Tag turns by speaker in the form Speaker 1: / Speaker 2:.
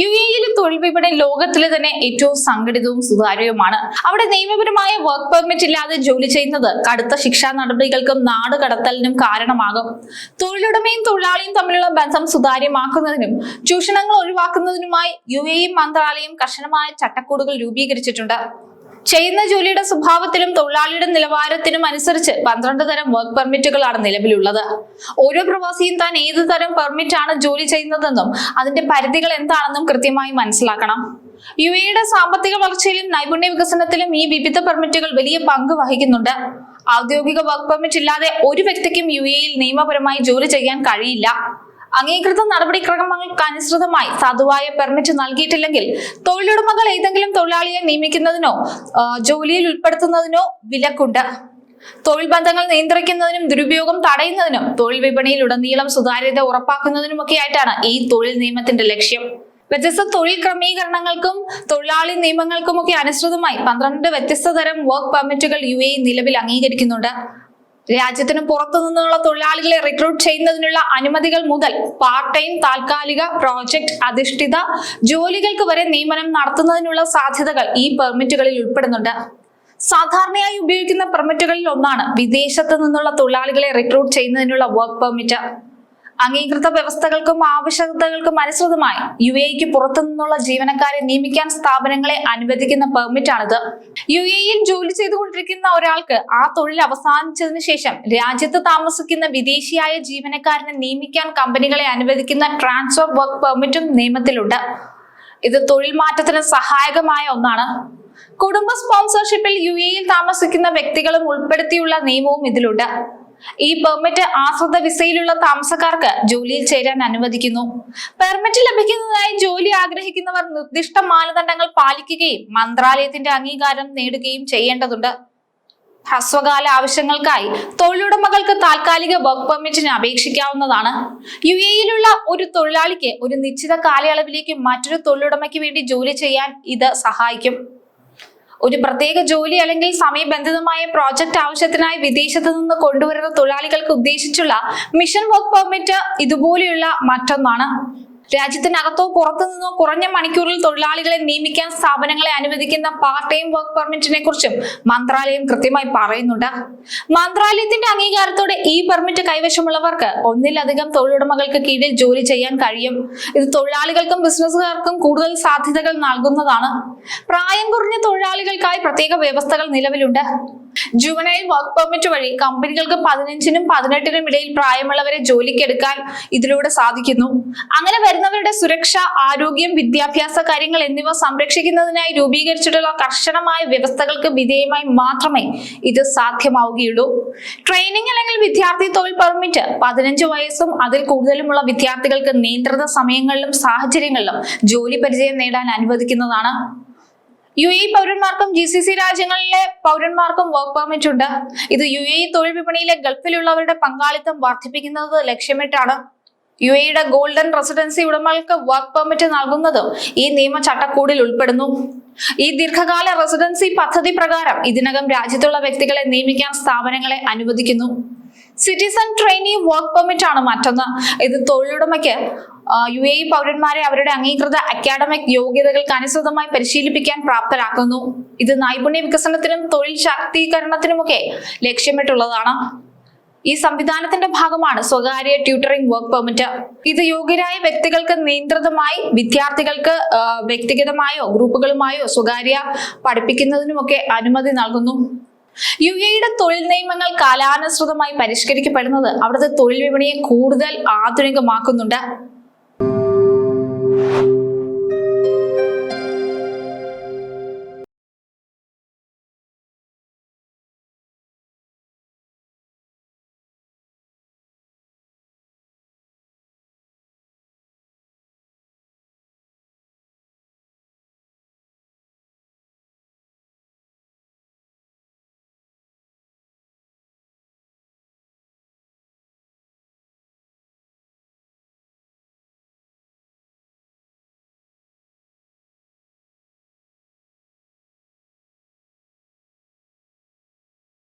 Speaker 1: U എയിലെ തൊഴിൽ വിപണി ലോകത്തിലെ തന്നെ ഏറ്റവും സംഘടിതവും സുതാര്യവുമാണ്. അവിടെ നിയമപരമായ വർക്ക് പെർമിറ്റ് ഇല്ലാതെ ജോലി ചെയ്യുന്നത് കടുത്ത ശിക്ഷാ നടപടികൾക്കും നാട് കടത്തലിനും കാരണമാകും. തൊഴിലുടമയും തൊഴിലാളിയും തമ്മിലുള്ള ബന്ധം സുതാര്യമാക്കുന്നതിനും ചൂഷണങ്ങൾ ഒഴിവാക്കുന്നതിനുമായി യു മന്ത്രാലയം കർശനമായ ചട്ടക്കൂടുകൾ രൂപീകരിച്ചിട്ടുണ്ട്. ചെയ്യുന്ന ജോലിയുടെ സ്വഭാവത്തിലും തൊഴിലാളിയുടെ നിലവാരത്തിനും അനുസരിച്ച് പന്ത്രണ്ട് തരം വർക്ക് പെർമിറ്റുകളാണ് നിലവിലുള്ളത്. ഓരോ പ്രവാസിയും താൻ ഏത് തരം പെർമിറ്റ് ആണ് ജോലി ചെയ്യുന്നതെന്നും അതിന്റെ പരിധികൾ എന്താണെന്നും കൃത്യമായി മനസ്സിലാക്കണം. യു എയുടെ സാമ്പത്തിക വളർച്ചയിലും നൈപുണ്യ വികസനത്തിലും ഈ വിവിധ പെർമിറ്റുകൾ വലിയ പങ്ക് വഹിക്കുന്നുണ്ട്. ഔദ്യോഗിക വർക്ക് പെർമിറ്റ് ഇല്ലാതെ ഒരു വ്യക്തിക്കും യു എയിൽ നിയമപരമായി ജോലി ചെയ്യാൻ കഴിയില്ല. അംഗീകൃത നടപടിക്രമങ്ങൾക്ക് അനുസൃതമായി സാധുവായ പെർമിറ്റ് നൽകിയിട്ടില്ലെങ്കിൽ തൊഴിലുടമകൾ ഏതെങ്കിലും തൊഴിലാളിയെ നിയമിക്കുന്നതിനോ ജോലിയിൽ ഉൾപ്പെടുത്തുന്നതിനോ വിലക്കുണ്ട്. തൊഴിൽ ബന്ധങ്ങൾ നിയന്ത്രിക്കുന്നതിനും ദുരുപയോഗം തടയുന്നതിനും തൊഴിൽ വിപണിയിൽ ഉടനീളം സുതാര്യത ഉറപ്പാക്കുന്നതിനുമൊക്കെയായിട്ടാണ് ഈ തൊഴിൽ നിയമത്തിന്റെ ലക്ഷ്യം. വ്യത്യസ്ത തൊഴിൽ ക്രമീകരണങ്ങൾക്കും തൊഴിലാളി നിയമങ്ങൾക്കുമൊക്കെ അനുസൃതമായി പന്ത്രണ്ട് വ്യത്യസ്ത തരം വർക്ക് പെർമിറ്റുകൾ യു എ നിലവിൽ അംഗീകരിക്കുന്നുണ്ട്. രാജ്യത്തിന് പുറത്തു നിന്നുള്ള തൊഴിലാളികളെ റിക്രൂട്ട് ചെയ്യുന്നതിനുള്ള അനുമതികൾ മുതൽ പാർട്ട് ടൈം താൽക്കാലിക പ്രോജക്ട് അധിഷ്ഠിത ജോലികൾക്ക് വരെ നിയമനം നടത്തുന്നതിനുള്ള സാധ്യതകൾ ഈ പെർമിറ്റുകളിൽ ഉൾപ്പെടുന്നുണ്ട്. സാധാരണയായി ഉപയോഗിക്കുന്ന പെർമിറ്റുകളിൽ ഒന്നാണ് വിദേശത്ത് നിന്നുള്ള തൊഴിലാളികളെ റിക്രൂട്ട് ചെയ്യുന്നതിനുള്ള വർക്ക് പെർമിറ്റ് അംഗീകൃത വ്യവസ്ഥകൾക്കും ആവശ്യകതകൾക്കും അനുസൃതമായി യു എക്ക് പുറത്തു നിന്നുള്ള ജീവനക്കാരെ നിയമിക്കാൻ സ്ഥാപനങ്ങളെ അനുവദിക്കുന്ന പെർമിറ്റാണിത്. യു എയിൽ ജോലി ചെയ്തുകൊണ്ടിരിക്കുന്ന ഒരാൾക്ക് ആ തൊഴിൽ അവസാനിച്ചതിന് ശേഷം രാജ്യത്ത് താമസിക്കുന്ന വിദേശിയായ ജീവനക്കാരനെ നിയമിക്കാൻ കമ്പനികളെ അനുവദിക്കുന്ന ട്രാൻസ്ഫർ വർക്ക് പെർമിറ്റും നിയമത്തിലുണ്ട്. ഇത് തൊഴിൽ മാറ്റത്തിന് സഹായകമായ ഒന്നാണ്. കുടുംബ സ്പോൺസർഷിപ്പിൽ യു എയിൽ താമസിക്കുന്ന വ്യക്തികളും ഉൾപ്പെടുത്തിയുള്ള നിയമവും ഇതിലുണ്ട്. ഈ പെർമിറ്റ് ആശ്രിത വിസയിലുള്ള താമസക്കാർക്ക് ജോലിയിൽ ചേരാൻ അനുവദിക്കുന്നു. പെർമിറ്റ് ലഭിക്കുന്നതിനായി ജോലി ആഗ്രഹിക്കുന്നവർ നിർദ്ദിഷ്ട മാനദണ്ഡങ്ങൾ പാലിക്കുകയും മന്ത്രാലയത്തിന്റെ അംഗീകാരം നേടുകയും ചെയ്യേണ്ടതുണ്ട്. ഹ്രസ്വകാല ആവശ്യങ്ങൾക്കായി തൊഴിലുടമകൾക്ക് താൽക്കാലിക വർക്ക് പെർമിറ്റിന് അപേക്ഷിക്കാവുന്നതാണ്. യു എയിലുള്ള ഒരു തൊഴിലാളിക്ക് ഒരു നിശ്ചിത കാലയളവിലേക്ക് മറ്റൊരു തൊഴിലുടമയ്ക്ക് വേണ്ടി ജോലി ചെയ്യാൻ ഇത് സഹായിക്കും. ഒരു പ്രത്യേക ജോലി അല്ലെങ്കിൽ സമയബന്ധിതമായ പ്രോജക്റ്റ് ആവശ്യത്തിനായി വിദേശത്ത് നിന്ന് കൊണ്ടുവരുന്ന തൊഴിലാളികൾക്ക് ഉദ്ദേശിച്ചുള്ള മിഷൻ വർക്ക് പെർമിറ്റ് ഇതുപോലെയുള്ള മറ്റൊന്നാണ്. രാജ്യത്തിനകത്തോ പുറത്തു നിന്നോ കുറഞ്ഞ മണിക്കൂറിൽ തൊഴിലാളികളെ നിയമിക്കാൻ സ്ഥാപനങ്ങളെ അനുവദിക്കുന്ന പാർട്ട് ടൈം വർക്ക് പെർമിറ്റിനെ കുറിച്ചും മന്ത്രാലയം കൃത്യമായി പറയുന്നുണ്ട്. മന്ത്രാലയത്തിന്റെ അംഗീകാരത്തോടെ ഈ പെർമിറ്റ് കൈവശമുള്ളവർക്ക് ഒന്നിലധികം തൊഴിലുടമകൾക്ക് കീഴിൽ ജോലി ചെയ്യാൻ കഴിയും. ഇത് തൊഴിലാളികൾക്കും ബിസിനസ്സുകാർക്കും കൂടുതൽ സാധ്യതകൾ നൽകുന്നതാണ്. പ്രായം കുറഞ്ഞ തൊഴിലാളികൾക്കായി പ്രത്യേക വ്യവസ്ഥകൾ നിലവിലുണ്ട്. ജുവനൈൽ വർക്ക് പെർമിറ്റ് വഴി കമ്പനികൾക്ക് പതിനഞ്ചിനും പതിനെട്ടിനും ഇടയിൽ പ്രായമുള്ളവരെ ജോലിക്കെടുക്കാൻ ഇതിലൂടെ സാധിക്കുന്നു. അങ്ങനെ വരുന്നവരുടെ സുരക്ഷ ആരോഗ്യം വിദ്യാഭ്യാസ കാര്യങ്ങൾ എന്നിവ സംരക്ഷിക്കുന്നതിനായി രൂപീകരിച്ചിട്ടുള്ള കർശനമായ വ്യവസ്ഥകൾക്ക് വിധേയമായി മാത്രമേ ഇത് സാധ്യമാവുകയുള്ളൂ. ട്രെയിനിങ് അല്ലെങ്കിൽ വിദ്യാർത്ഥി തൊഴിൽ പെർമിറ്റ് പതിനഞ്ച് വയസ്സും അതിൽ കൂടുതലുമുള്ള വിദ്യാർത്ഥികൾക്ക് നിയന്ത്രിത സമയങ്ങളിലും സാഹചര്യങ്ങളിലും ജോലി പരിചയം നേടാൻ അനുവദിക്കുന്നതാണ്. യു എ പൗരന്മാർക്കും ജി സി സി രാജ്യങ്ങളിലെ പൗരന്മാർക്കും വർക്ക് പെർമിറ്റ് ഉണ്ട്. ഇത് യു എ തൊഴിൽ വിപണിയിലെ ഗൾഫിലുള്ളവരുടെ പങ്കാളിത്തം വർദ്ധിപ്പിക്കുന്നത് ലക്ഷ്യമിട്ടാണ്. യു എയുടെ ഗോൾഡൻ റെസിഡൻസി ഉടമകൾക്ക് വർക്ക് പെർമിറ്റ് നൽകുന്നതും ഈ നിയമ ചട്ടക്കൂടിൽ ഉൾപ്പെടുന്നു. ഈ ദീർഘകാല റെസിഡൻസി പദ്ധതി പ്രകാരം ഇതിനകം രാജ്യത്തുള്ള വ്യക്തികളെ നിയമിക്കാൻ സ്ഥാപനങ്ങളെ അനുവദിക്കുന്നു. സിറ്റിസൺ ട്രെയിനി വർക്ക് പെർമിറ്റ് ആണ് മറ്റൊന്ന്. ഇത് തൊഴിലുടമയ്ക്ക് യു എ പൗരന്മാരെ അവരുടെ അംഗീകൃത അക്കാഡമിക് യോഗ്യതകൾക്ക് അനുസൃതമായി പരിശീലിപ്പിക്കാൻ പ്രാപ്തരാക്കുന്നു. ഇത് നൈപുണ്യ വികസനത്തിനും തൊഴിൽ ശാക്തീകരണത്തിനുമൊക്കെ ലക്ഷ്യമിട്ടുള്ളതാണ്. ഈ സംവിധാനത്തിന്റെ ഭാഗമാണ് സ്വകാര്യ ട്യൂട്ടറിംഗ് വർക്ക് പെർമിറ്റ് ഇത് യോഗ്യരായ വ്യക്തികൾക്ക് നിയന്ത്രിതമായി വിദ്യാർത്ഥികൾക്ക് വ്യക്തിഗതമായോ ഗ്രൂപ്പുകളുമായോ സ്വകാര്യ പഠിപ്പിക്കുന്നതിനുമൊക്കെ അനുമതി നൽകുന്നു. യു എയുടെ തൊഴിൽ നിയമങ്ങൾ കാലാനുസൃതമായി പരിഷ്കരിക്കപ്പെടുന്നത് അവിടുത്തെ തൊഴിൽ വിപണിയെ കൂടുതൽ ആധുനികമാക്കുന്നുണ്ട്.